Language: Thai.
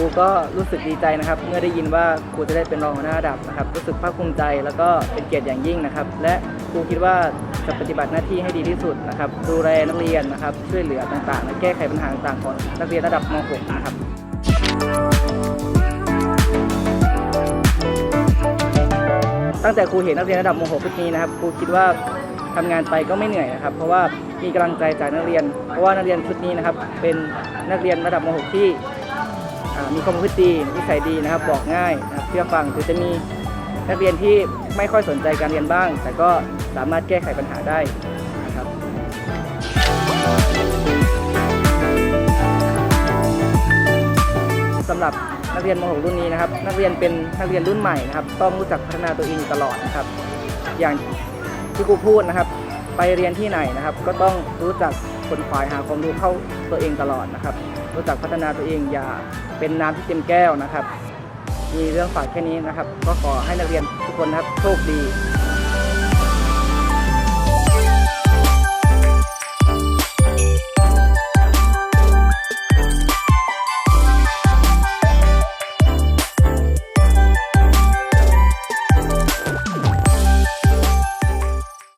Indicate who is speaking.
Speaker 1: ครูก็รู้สึกดีใจนะครับ เมื่อได้ยินว่าครูจะได้เป็นรองหัวหน้าระดับนะครับ รู้สึกภาคภูมิใจแล้วก็เป็นเกียรติอย่างยิ่งนะครับ และครูคิดว่าจะปฏิบัติหน้าที่ให้ดีที่สุดนะครับดูแลนักเรียนนะครับ ช่วยเหลือต่างๆและแก้ไขปัญหาต่างๆของนักเรียนระดับม .6 นะครับตั้งแต่ครูเห็นนักเรียนระดับม .6 ชุดนี้นะครับครูคิดว่าทำงานไปก็ไม่เหนื่อยนะครับ เพราะว่ามีกำลังใจจากนักเรียน เพราะว่านักเรียนชุดนี้นะครับ เป็นนักเรียนระดับม .6 ที่ มีความประพฤติดีนิสัยดีนะครับ บอกง่ายนะครับเชื่อฟังคือจะมีนักเรียนที่ไม่ค่อยสนใจการเรียนบ้าง แต่ก็สามารถแก้ไขปัญหาได้นะครับสำหรับนักเรียนม .6 รุ่นนี้นะครับ นักเรียนเป็นนักเรียนรุ่นใหม่นะครับ ต้องรู้จักพัฒนาตัวเองตลอดนะครับ อย่างที่ครูพูดนะครับ ไปเรียนที่ไหนนะครับ ก็ต้องรู้จักคนขวายหาความรู้เข้าตัวเองตลอดนะครับ รู้จักพัฒนาตัวเองอย่าเป็นน้ำที่เต็มแก้วนะครับ มีเรื่องฝากแค่นี้นะครับ ก็ขอให้นักเรียนทุกคนนะครับโชคดี